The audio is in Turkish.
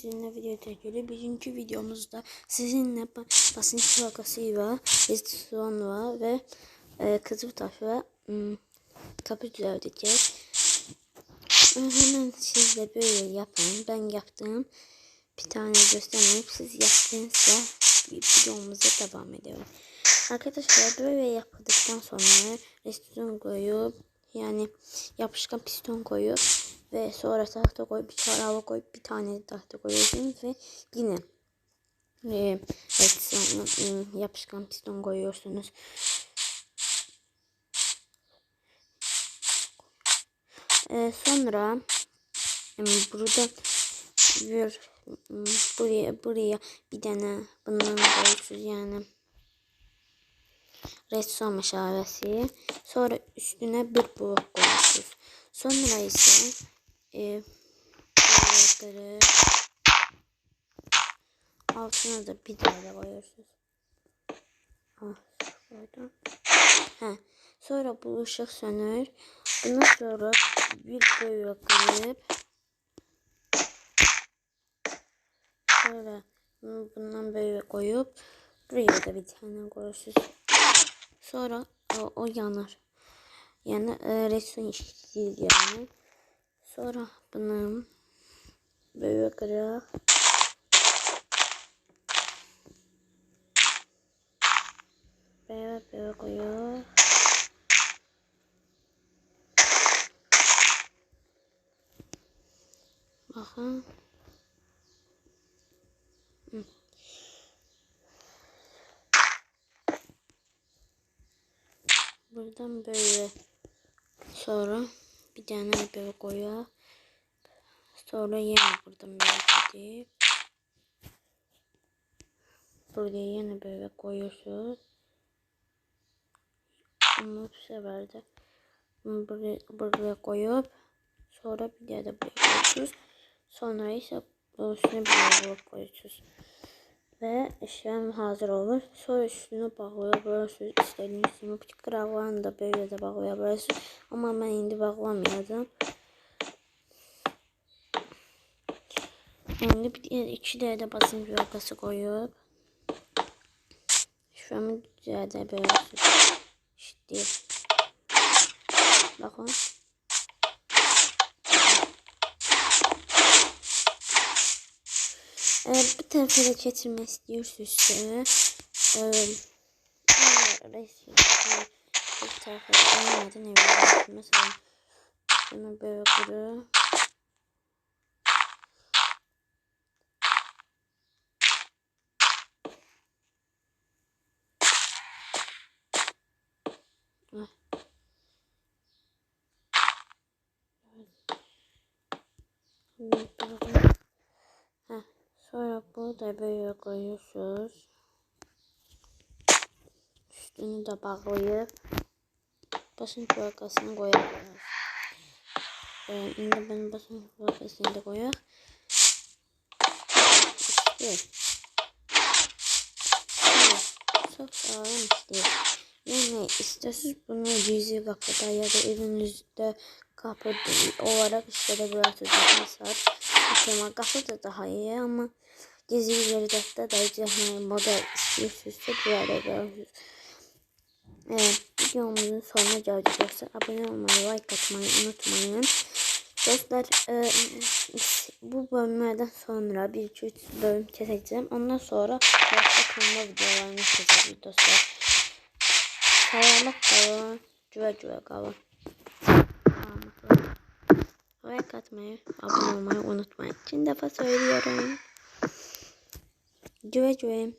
sizinle video çekiyoruz. Birinci videomuzda sizinle ba- basınç plakasıyla, restorana ve e, Kızıltaş ve ım, kapı düzelteceğiz. E, Hemen siz de böyle yapın. Ben yaptım. Bir tane göstermeyip siz yaptığınızda videomuza devam ediyoruz. Arkadaşlar böyle yapıldıktan sonra restoran koyup yani yapışkan piston koyup ve sonra tahta koyup bir çarava koyup bir tane tahta koyuyorsunuz ve yine e, restoran, e, yapışkan piston koyuyorsunuz. E, sonra e, burada bir m, buraya buraya bir tane bundan koyuyorsunuz yani restoran meşalesi. Sonra üstüne bir blok koyuyorsunuz. Sonra ise e, blokları altına da bir tane koyuyorsunuz. Ah, koydum. Ha. Sonra bu ışık sönür. Bundan sonra bir böyle kırıp sonra bundan böyle koyup buraya da bir tane koyuyorsunuz. Sonra o, o yanar. Yani e, resim işsiz yani. Sonra bunu böyle kırıp böyle böyle koyuyor. Bakın. Buradan böyle sonra bir tane böyle koyuyor. Sonra yine buradan böyle gidip buraya yine böyle koyuyorsunuz. Ama bu sefer de bunu buraya, buraya koyup sonra bir da buraya koyuyorsunuz. Sonra ise üstüne bir blok koyuyorsunuz. Ve işlem hazır olur. Sonra üstüne bağlayabilirsiniz. İstediğiniz gibi kravağını da böyle de bağlayabilirsiniz. Ama ben indi bağlamayacağım. Şimdi bir diğer iki de de basınç plakası koyup şuramı böyle işte bakın Bu tarafa da getirmek istiyorsunuz. Ee, resim bu tarafa da olmadı ne bileyim. Mesela bunu böyle kuruyor. Heh, sonra bunu da böyle koyuyorsunuz. Üstünü de bağlayıp basınç plakasını koyabiliriz. Ee, şimdi ben basınç plakasını da koyar. İşte. Çok sağlam işte. Yani isterseniz bunu gizli kapıda ya da evinizde kapı olarak işletebilirsiniz. Mesela kapı da daha iyi ama gizli de yani moda istiyorsunuzsa böyle görürsünüz. Evet, videomuzun sonuna geldik dostlar. Abone olmayı, like atmayı unutmayın. Dostlar, e, bu bölümlerden sonra bir iki üç bölüm keseceğim. Ondan sonra başka kanal videolarını çekeceğim dostlar. Sağlık kalın, güve güve kalın. Like atmayı, abone olmayı unutmayın. İkinci defa söylüyorum. Joe é Joe.